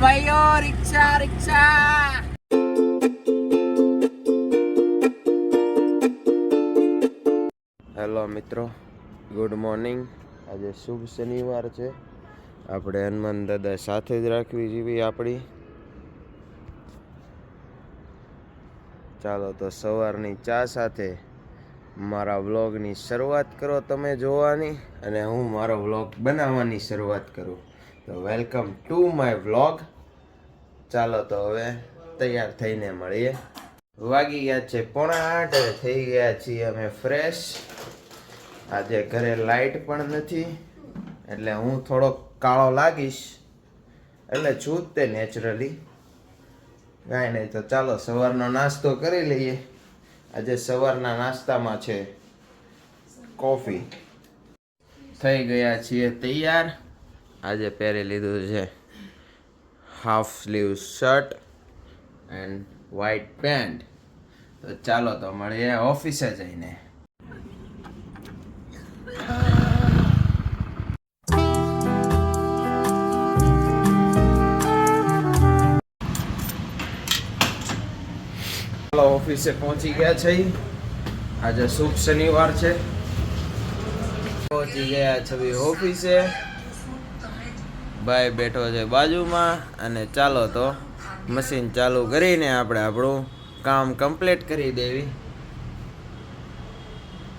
ભાઈઓ, રિક્ષા રિક્ષા. હેલો મિત્રો, ગુડ મોર્નિંગ. આજે શુભ શનિવાર છે. આપણે હનુમાન દાદા સાથે જ રાખવી જેવી આપણી. ચાલો તો સવારની ચા સાથે મારા વ્લોગની શરૂઆત કરો તમે જોવાની અને હું મારો વ્લોગ બનાવવાની શરૂઆત કરું. તો વેલકમ ટુ માય વ્લોગ ચાલો તો હવે તૈયાર થઈને મળીએ. વાગી ગયા છે પોણા આઠ થઈ ગયા છીએ અમે ફ્રેશ આજે ઘરે લાઈટ પણ નથી, એટલે હું થોડો કાળો લાગીશ. એટલે છું તે નેચરલી કાંઈ નહીં તો ચાલો સવારનો નાસ્તો કરી લઈએ. આજે સવારના નાસ્તામાં છે કોફી થઈ ગયા છીએ તૈયાર. આજે પહેરી લીધું છે. Half sleeve shirt and white pant તો ચાલો તો મળીએ ઓફિસે જઈને. ઓફિસે પહોંચી ગયા છે. આજે શુભ શનિવાર છે. પહોંચી ગયા છબી ઓફિસે. ભાઈ બેઠો છે બાજુમાં અને ચાલો તો મશીન ચાલુ કરીને આપણે આપણું કામ કમ્પ્લીટ કરી દેવી.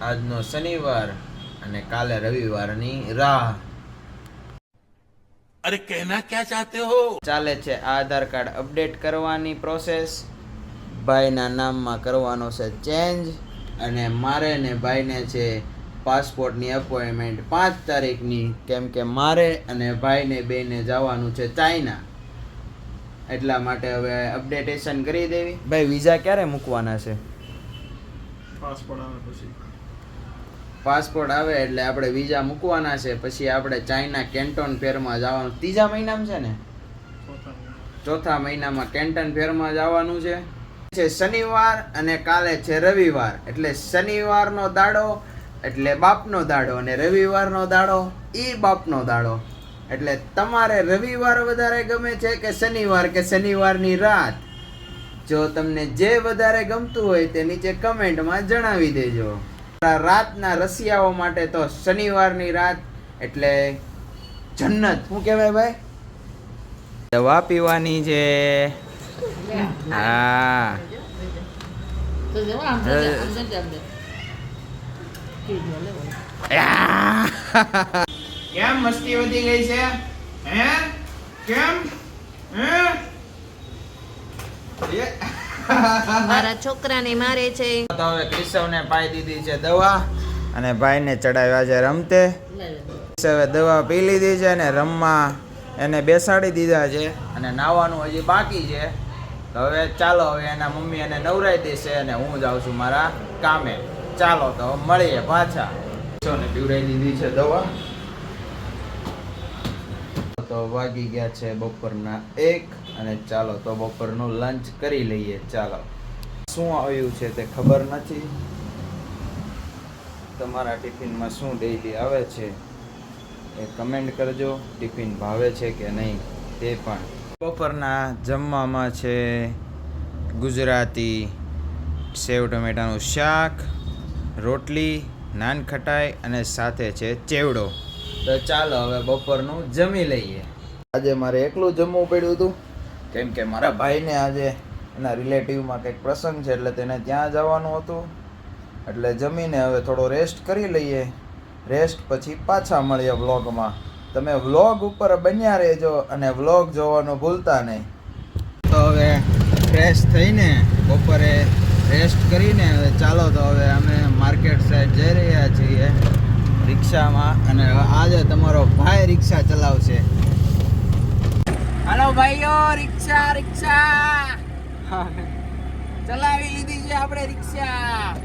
આજનો શનિવાર અને કાલે રવિવારની રાહ. અરે કહેના ક્યાં ચાહતે હો? ચાલે છે આધાર કાર્ડ અપડેટ કરવાની પ્રોસેસ ભાઈના નામમાં કરવાનો છે ચેન્જ અને મારે ને ભાઈને છે પાસપોર્ટની અપોઇન્ટમેન્ટ પાંચ તારીખની. કેમ કે મારે અને ભાઈને બેને જવાનું છે ચાઇના. એટલા માટે હવે અપડેટેશન કરી દેવી. ભાઈ વિઝા ક્યારે મૂકવાના છે? પાસપોર્ટ આવે એટલે આપણે વિઝા મૂકવાના છે પછી આપણે ચાઇના કેન્ટોન ફેરમાં જવાનું. ત્રીજા મહિનામાં છે ને? ચોથા મહિનામાં કેન્ટન ફેરમાં જવાનું છે. છે શનિવાર અને કાલે છે રવિવાર. એટલે શનિવારનો દાડો એટલે બાપનો દાડો અને રવિવારનો દાડો એ બાપનો દાડો. એટલે તમારે રવિવાર વધારે ગમે છે કે શનિવાર? કે શનિવારની રાત? જો તમને જે વધારે ગમતું હોય તે નીચે કમેન્ટમાં જણાવી દેજો. રાતના રસિયાઓ માટે તો શનિવારની રાત એટલે જન્નત. શું કહેવાય ભાઈ? દવા પીવાની છે. હા. કેમ મસ્તી વધી ગઈ છે? હે? કેમ? હે? મારા છોકરાને મારે છે. તો હવે કેશવને પાઈ દીધી છે દવા અને ભાઈને ચડાવ્યા છે રમતે. કેશવે દવા પી લીધી છે અને રમવા એને બેસાડી દીધા છે અને નાવાનું હજી બાકી છે. હવે ચાલો હવે એના મમ્મી એને નવરાઈ દેશે અને હું જાઉં છું મારા કામે. ચાલો તો મળીએ પાછા. પીવડાવી દીધી છે દવા. તો વાગી ગયા છે બપોરના એક અને ચાલો તો બપોરનું લંચ કરી લઈએ. ચાલો. શું આવ્યું છે તે ખબર નથી. તમારા ટિફિનમાં શું ડેઈલી આવે છે એ કમેન્ટ કરજો. ટિફિન ભાવે છે કે નહીં તે પણ. બપોરના જમવામાં છે ગુજરાતી સેવ ટમેટાનું શાક રોટલી, નાન ખટાઈ અને સાથે છે ચેવડો. તો ચાલો હવે બપોરનું જમી લઈએ. આજે મારે એકલું જમવું પડ્યું હતું. કેમ કે મારા ભાઈને આજે એના રિલેટિવમાં કંઈક પ્રસંગ છે એટલે તેને ત્યાં જવાનું હતું. એટલે જમીને હવે થોડો રેસ્ટ કરી લઈએ. રેસ્ટ પછી પાછા મળીએ વ્લોગમાં. તમે વ્લોગ ઉપર બન્યા રહેજો અને વ્લોગ જોવાનું ભૂલતા નહીં. તો હવે ફ્રેશ થઈને બપોરે રેસ્ટ કરીને હવે ચાલો તો હવે અમે માર્કેટ સાઈડ જઈ રહ્યા છીએ રિક્ષામાં અને આજે તમારો ભાઈ રિક્ષા ચલાવશે. હાલો ભાઈઓ, રિક્ષા રિક્ષા. ચલાવી લીધી છે આપણે રિક્ષા.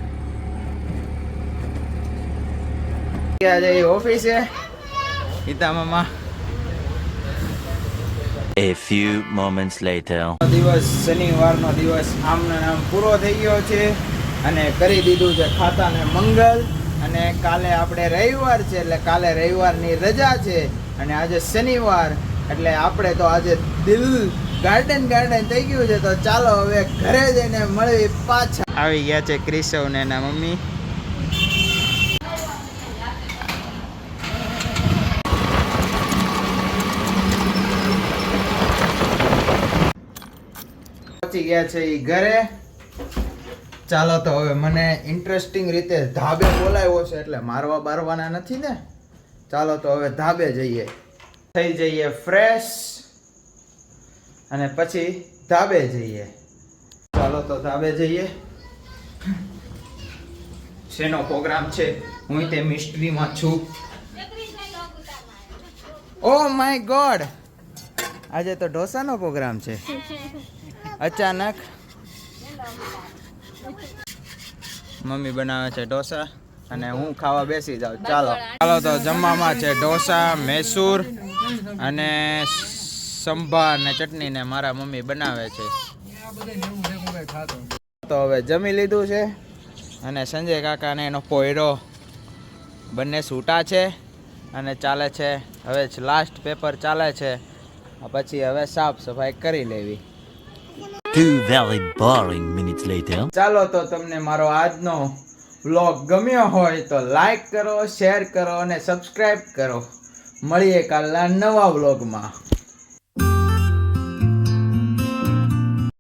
ઓફિસે પિતા મામા. A few moments later. દિવસ શનિવારનો દિવસ આમને આમ પૂરો થઈ ગયો છે અને કરી દીધું છે ખાતાને મંગલ. અને કાલે આપણે રવિવાર છે એટલે કાલે રવિવારની રજા છે. અને આજે શનિવાર એટલે આપણે તો આજે દિલ ગાર્ડન ગાર્ડન થઈ ગયું છે તો ચાલો હવે ઘરે જઈને મળવી પાછા. આવી ગયા છે ક્રિશવ ને એના મમ્મી. પહોંચી ગયા છે એ ઘરે. ચાલો તો હવે મને ઇન્ટરેસ્ટિંગ રીતે ધાબે બોલાવ્યો છે એટલે મારવા બારવાના નથી ને. ચાલો તો હવે ધાબે જઈએ. થઈ જઈએ ફ્રેશ અને પછી ધાબે જઈએ. ચાલો તો ધાબે જઈએ. શેનો પ્રોગ્રામ છે? હું તે મિસ્ટ્રીમાં છું. ઓ માય ગોડ આજે તો ઢોસાનો પ્રોગ્રામ છે. અચાનક મમ્મી બનાવે છે ઢોસા અને હું ખાવા બેસી જાઉં. ચાલો. ચાલો તો જમવામાં છે ઢોસા, મૈસૂર અને સંભાર ને ચટણી ને મારા મમ્મી બનાવે છે. તો હવે જમી લીધું છે અને સંજય કાકા ને એનો પોયરો બંને છૂટા છે અને ચાલે છે. હવે લાસ્ટ પેપર ચાલે છે. પછી હવે સાફ સફાઈ કરી લેવી. Two very boring minutes later. ચાલો તો તમને મારો આજનો વ્લોગ ગમ્યો હોય તો લાઈક કરો શેર કરો અને સબસ્ક્રાઈબ કરો. મળીએ કાલના નવા વ્લોગમાં